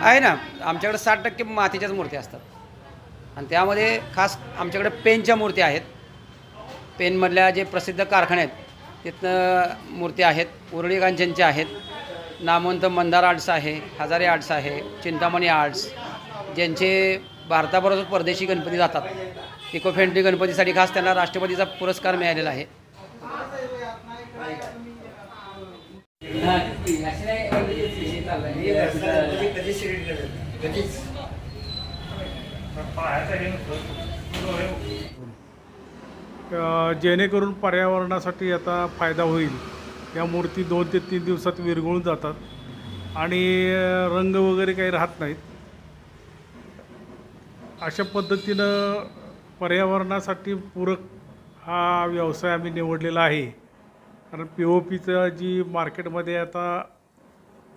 आहे ना आमच्याकडे साठ टक्के मातीच्याच मूर्ती असतात. आणि त्यामध्ये खास आमच्याकडे पेनच्या मूर्ती आहेत. पेनमधल्या जे प्रसिद्ध कारखाने आहेत तिथनं मूर्ती आहेत. उरळी आहेत. नामवंत मंदार आर्ट्स आहे हजारे आर्ट्स आहे चिंतामणी आर्ट्स ज्यांचे भारताबरोबर परदेशी गणपती जातात इको फ्रेंडली गणपतीसाठी खास त्यांना राष्ट्रपतीचा पुरस्कार मिळालेला आहे. जेणेकरून पर्यावरणासाठी आता फायदा होईल. या मूर्ती दोन ते तीन दिवसात विरघळून जातात आणि रंग वगैरे काही राहत नाहीत. अशा पद्धतीनं पर्यावरणासाठी पूरक हा व्यवसाय आम्ही निवडलेला आहे. कारण पी ओ पीचं जी मार्केटमध्ये आता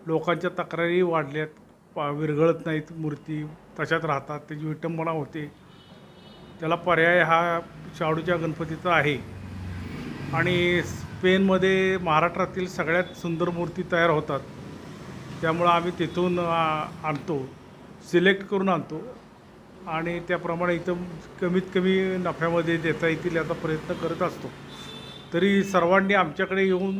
लोकांच्या तक्रारी वाढल्यात पा विरघळत नाहीत मूर्ती तशाच राहतात त्याची विटंबना होते. त्याला पर्याय हा शाडूच्या गणपतीचा आहे. आणि स्पेनमध्ये महाराष्ट्रातील सगळ्यात सुंदर मूर्ती तयार होतात. त्यामुळं आम्ही तिथून आणतो सिलेक्ट करून आणतो. आणि त्याप्रमाणे इथं कमीत कमी नफ्यामध्ये देता येतील याचा प्रयत्न करत असतो. तरी सर्वांनी आमच्याकडे येऊन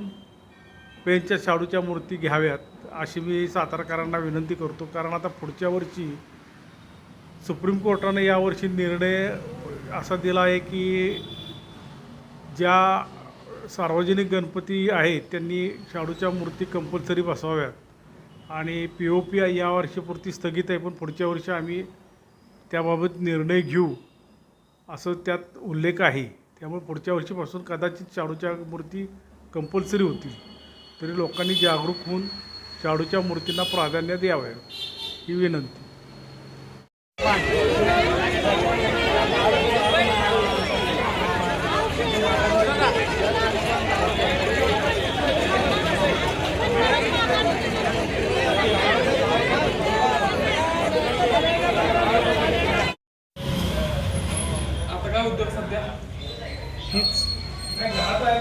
पेनच्या शाडूच्या मूर्ती घ्याव्यात अशी मी सातारकरांना विनंती करतो. कारण आता पुढच्या वर्षी सुप्रीम कोर्टाने यावर्षी निर्णय असा दिला आहे की ज्या सार्वजनिक गणपती आहेत त्यांनी शाडूच्या मूर्ती कंपल्सरी बसवाव्यात. आणि पी ओ पी आय यावर्षीपुरती स्थगित आहे पण पुढच्या वर्षी आम्ही त्याबाबत निर्णय घेऊ असं त्यात उल्लेख आहे. त्यामुळे पुढच्या वर्षीपासून कदाचित शाडूच्या मूर्ती कंपल्सरी होतील. तरी लोकांनी जागरूक होऊन शाडूच्या मूर्तींना प्राधान्य द्यावं ही विनंती. उद्योग सध्या हीच नाही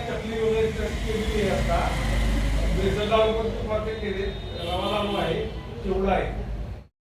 चटणी वगैरे आहे आता. तुम्हाला ते केले. आहे आहे.